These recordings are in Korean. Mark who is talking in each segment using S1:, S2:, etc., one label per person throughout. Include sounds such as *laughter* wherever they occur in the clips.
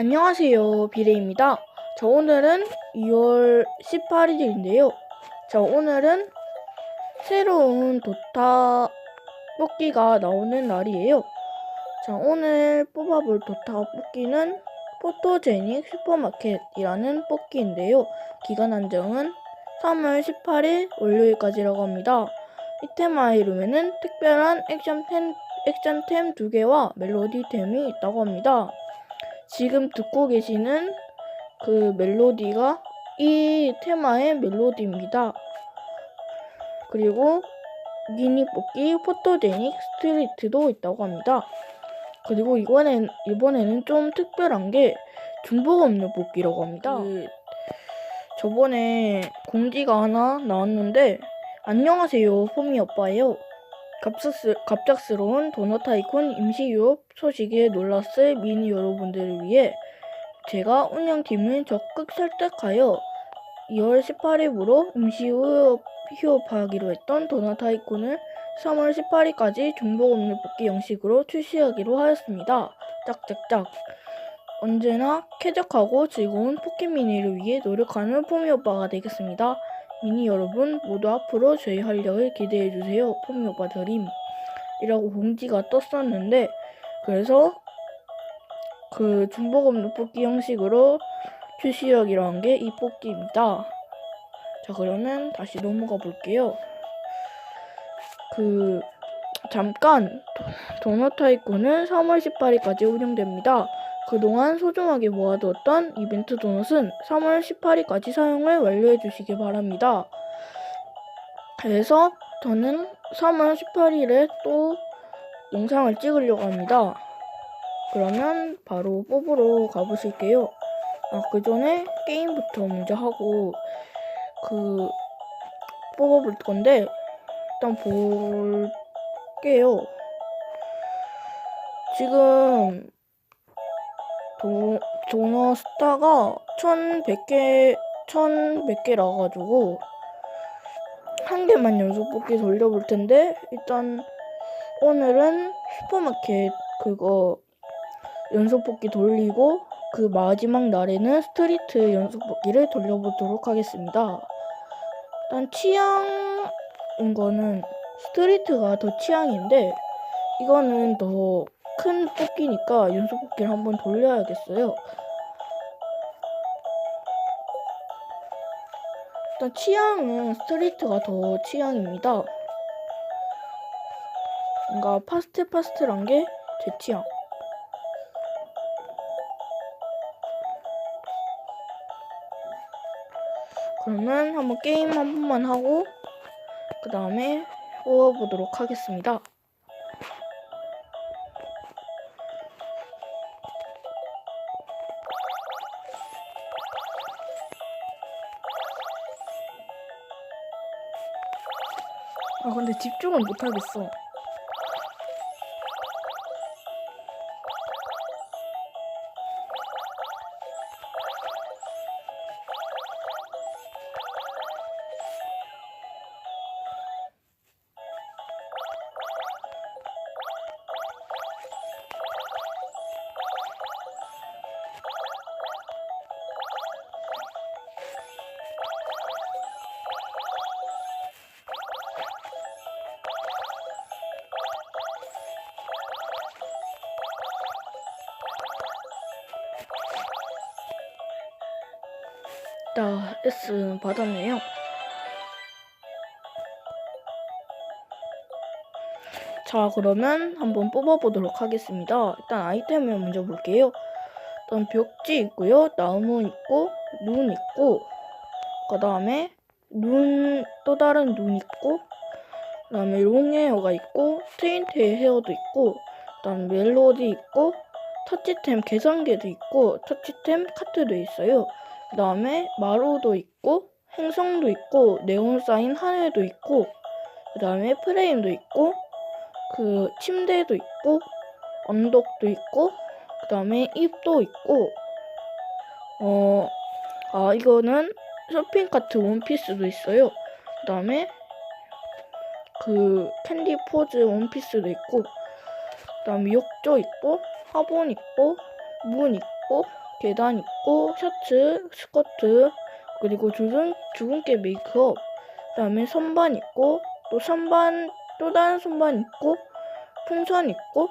S1: 안녕하세요. 비레입니다. 자, 오늘은 2월 18일인데요. 자, 오늘은 새로운 도타 뽑기가 나오는 날이에요. 자, 오늘 뽑아볼 도타 뽑기는 포토제닉 슈퍼마켓이라는 뽑기인데요. 기간 한정은 3월 18일 월요일까지라고 합니다. 이 테마 이름에는 특별한 액션템, 액션템 2개와 멜로디템이 있다고 합니다. 지금 듣고 계시는 그 멜로디가 이 테마의 멜로디입니다. 그리고 미니 뽑기 포토제닉 스트리트도 있다고 합니다. 그리고 이번엔, 이번에는 좀 특별한 게 중복 없는 뽑기라고 합니다. 그 저번에 공지가 하나 나왔는데 안녕하세요 포미 오빠예요. 갑작스, 갑작스러운 도넛 타이쿤 임시 유업 소식에 놀랐을 미니 여러분들을 위해 제가 운영팀을 적극 설득하여 2월 18일부로 임시 유업, 휴업하기로 했던 도넛 타이쿤을 3월 18일까지 중복 없는 뽑기 형식으로 출시하기로 하였습니다. 짝짝짝. 언제나 쾌적하고 즐거운 포켓미니를 위해 노력하는 포미 오빠가 되겠습니다. 미니 여러분 모두 앞으로 저희 활력을 기대해주세요. 오빠 드림. 이라고 공지가 떴었는데 그래서 그 중복 없는 뽑기 형식으로 한게이 뽑기입니다. 자 그러면 다시 넘어가 볼게요. 그 잠깐 도- 도넛 타이쿤은 3월 18일까지 운영됩니다. 그동안 소중하게 모아두었던 이벤트 도넛은 3월 18일까지 사용을 완료해 주시기 바랍니다. 그래서 저는 3월 18일에 또 영상을 찍으려고 합니다. 그러면 바로 뽑으러 가보실게요. 아, 그 전에 게임부터 먼저 하고 그 뽑아볼 건데 일단 볼게요. 지금 도, 도넛 스타가 1100개, 1100개 나와가지고, 한 개만 연속 뽑기 돌려볼 텐데, 일단, 오늘은 슈퍼마켓 그거 연속 뽑기 돌리고, 그 마지막 날에는 스트리트 연속 뽑기를 돌려보도록 하겠습니다. 일단 취향인 거는 스트리트가 더 취향인데, 이거는 더 큰 뽑기니까 연속 뽑기를 한번 돌려야겠어요. 일단 취향은 스트리트가 더 취향입니다. 뭔가 파스트 파스트란 게 제 취향. 그러면 한번 게임 한 번만 하고 그 다음에 뽑아보도록 하겠습니다. 근데 집중을 못하겠어. 자, S 받았네요. 자, 그러면 한번 뽑아보도록 하겠습니다. 일단 아이템을 먼저 볼게요. 일단 벽지 있고요. 나무 있고, 눈 있고, 그 다음에 눈, 또 다른 눈 있고, 그 다음에 롱헤어가 있고, 트윈트 헤어도 있고, 그 다음 멜로디 있고, 터치템 계산기도 있고, 터치템 카트도 있어요. 그 다음에 마루도 있고 행성도 있고 네온 사인 하늘도 있고 그 다음에 프레임도 있고 그 침대도 있고 언덕도 있고 그 다음에 입도 있고. 어 아 이거는 쇼핑카트 원피스도 있어요. 그 다음에 그 캔디 포즈 원피스도 있고 그 다음에 욕조 있고 화분 있고 문 있고 계단 있고 셔츠, 스커트 그리고 주근 주근깨 메이크업. 그 다음에 선반 있고 또 선반 또 다른 선반 있고 풍선 있고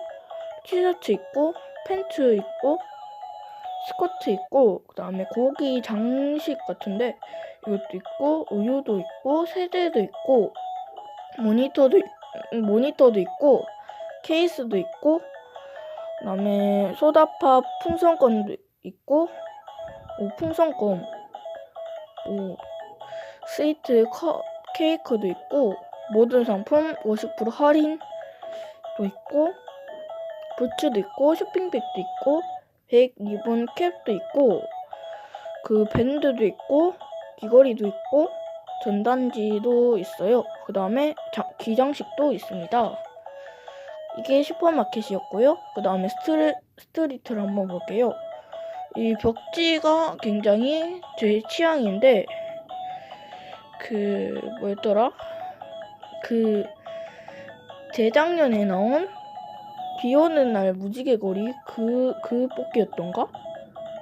S1: 티셔츠 있고 팬츠 있고 스커트 있고 그 다음에 고기 장식 같은데 이것도 있고 우유도 있고 세제도 있고 모니터도 있- 모니터도 있고 케이스도 있고 그다음에 소다팝 풍선껌도 있고 오 풍선껌 오 스위트 커, 케이크도 있고 모든 상품 50% 할인도 있고 부츠도 있고 쇼핑백도 있고 백 리본 캡도 있고 그 밴드도 있고 귀걸이도 있고 전단지도 있어요. 그 다음에 기장식도 있습니다. 이게 슈퍼마켓이었고요. 그 다음에 스트리, 스트리트를 한번 볼게요. 이 벽지가 굉장히 제 취향인데 그 뭐였더라? 그 재작년에 나온 비 오는 날 무지개 거리 그 그 뽑기였던가?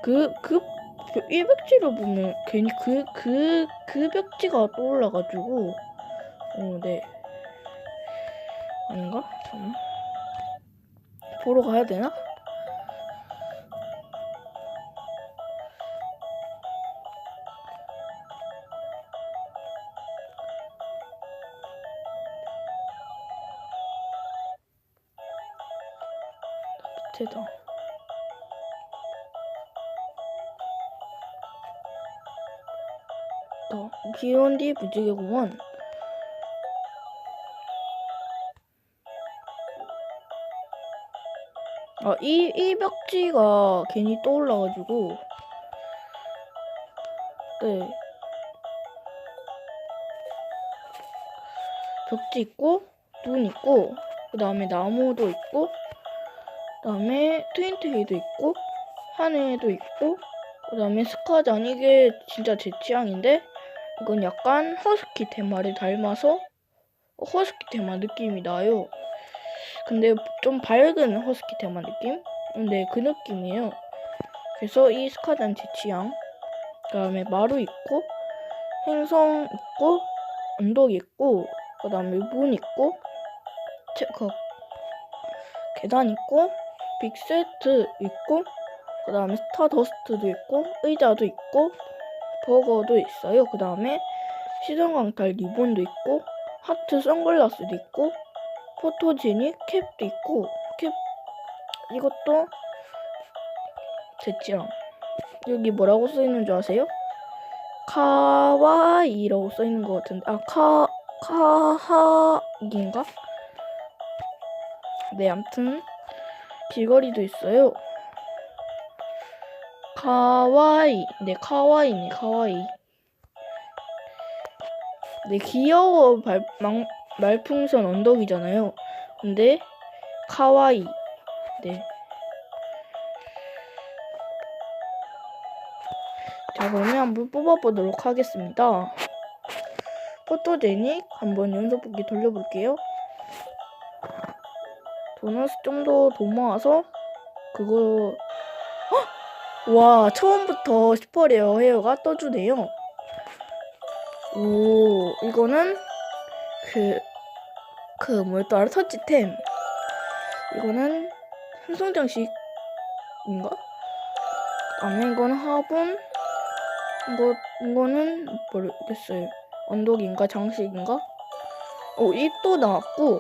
S1: 그그 이 벽지를 보면 괜히 그 그 그 벽지가 떠올라 가지고 어 네 아닌가? 잠깐만 보러 가야 되나? 더뒤 무지개 공원. 아, 이, 이 벽지가 괜히 떠올라가지고. 네. 벽지 있고 눈 있고 그 다음에 나무도 있고 그 다음에 트윈트리도 있고 하늘도 있고 그 다음에 스카잔 이게 진짜 제 취향인데 이건 약간 허스키 테마를 닮아서 허스키 테마 느낌이 나요. 근데 좀 밝은 허스키 테마 느낌? 근데 그 느낌이에요. 그래서 이 스카잔 제 취향. 그 다음에 마루 있고 행성 있고 언덕 있고 그 다음에 문 있고 체크 계단 있고 빅세트 있고 그 다음에 스타더스트도 있고 의자도 있고 버거도 있어요. 그 다음에 시선광탈 리본도 있고 하트 선글라스도 있고 포토제닉 캡도 있고 캡 이것도 제 취향. 여기 뭐라고 써있는 줄 아세요? 카와이라고 써있는 것 같은데 아 카 카하인가? 네 암튼 귀걸이도 있어요. 카와이. 네, 카와이네, 카와이. 네, 귀여워 발, 막, 말풍선 언덕이잖아요. 근데, 카와이. 네. 자, 그러면 한번 뽑아보도록 하겠습니다. 포토제닉 한번 연속 보기 돌려볼게요. 도넛 좀더더 모아서 그거 헉! 와 처음부터 슈퍼레어 헤어가 떠주네요. 오 이거는 그 그 뭐였더라 터치템 이거는 한송장식인가? 그다음에 이거는 화분 이거 이거는 모르겠어요. 언덕인가 장식인가? 오 입도 나왔고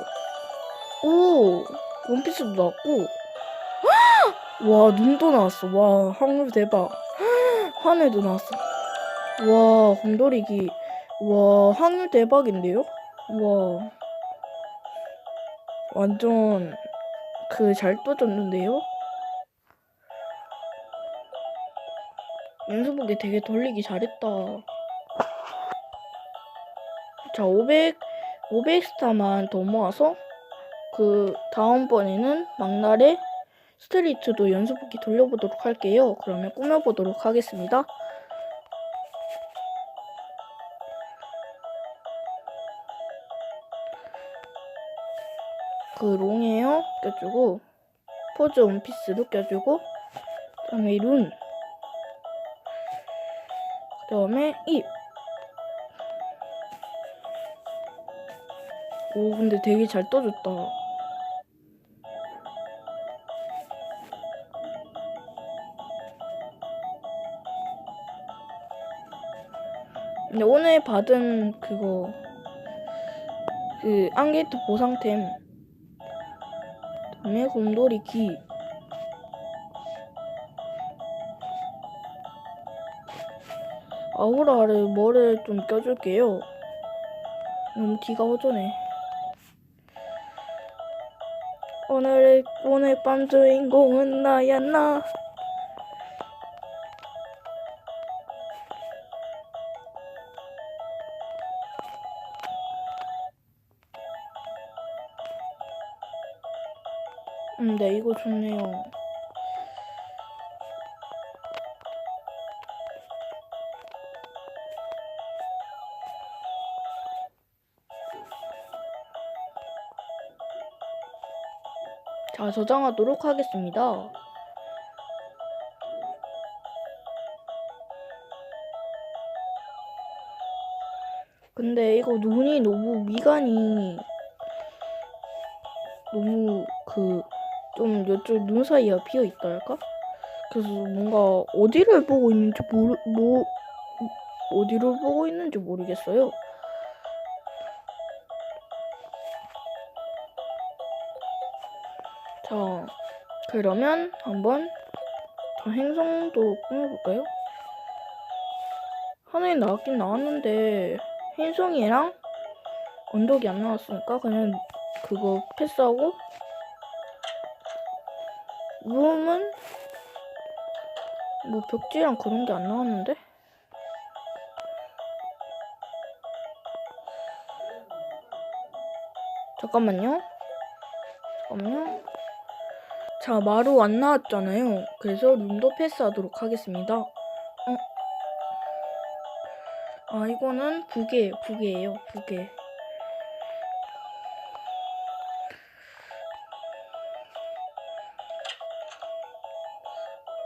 S1: 오 원피스도 나왔고 와 눈도 나왔어. 와 확률 대박. *gasps* 하늘도 나왔어. 와 곰돌이기. 와 확률 대박인데요? 와. 완전 그 잘 떠졌는데요? 연습보기 되게 돌리기 잘했다. 자 500, 500스타만 더 모아서 그 다음번에는 막날에 스트리트도 연습보기 돌려보도록 할게요. 그러면 꾸며보도록 하겠습니다. 그 롱에어 껴주고 포즈 원피스도 껴주고 그 다음에 룬 그다음에 입. 오 근데 되게 잘 떠줬다. 근데 오늘 받은 그거 그 안게이트 보상템 그다음에 곰돌이 기 아우라를 뭐를 좀 껴줄게요. 너무 기가 허전해. 오늘 오늘 밤 주인공은 나야 나. 음, 네 이거 좋네요. 자, 저장하도록 하겠습니다. 근데 이거 눈이 너무 미간이 너무 그 좀 이쪽 눈 사이가 비어 있다 할까? 그래서 뭔가 어디를 보고 있는지 모르 뭐 어디를 보고 있는지 모르겠어요. 자, 그러면 한번 더 행성도 꾸며볼까요? 하늘이 나왔긴 나왔는데 행성이랑 언덕이 안 나왔으니까 그냥 그거 패스하고 룸은 뭐 벽지랑 그런 게 안 나왔는데? 잠깐만요. 잠깐만요. 자, 마루 안 나왔잖아요. 그래서 룸도 패스하도록 하겠습니다. 어? 아, 이거는 부계, 부계예요, 부계.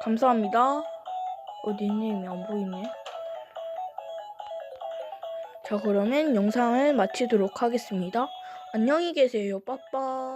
S1: 감사합니다. 어, 닉네임이 안 보이네. 자, 그러면 영상을 마치도록 하겠습니다. 안녕히 계세요. 빠빠.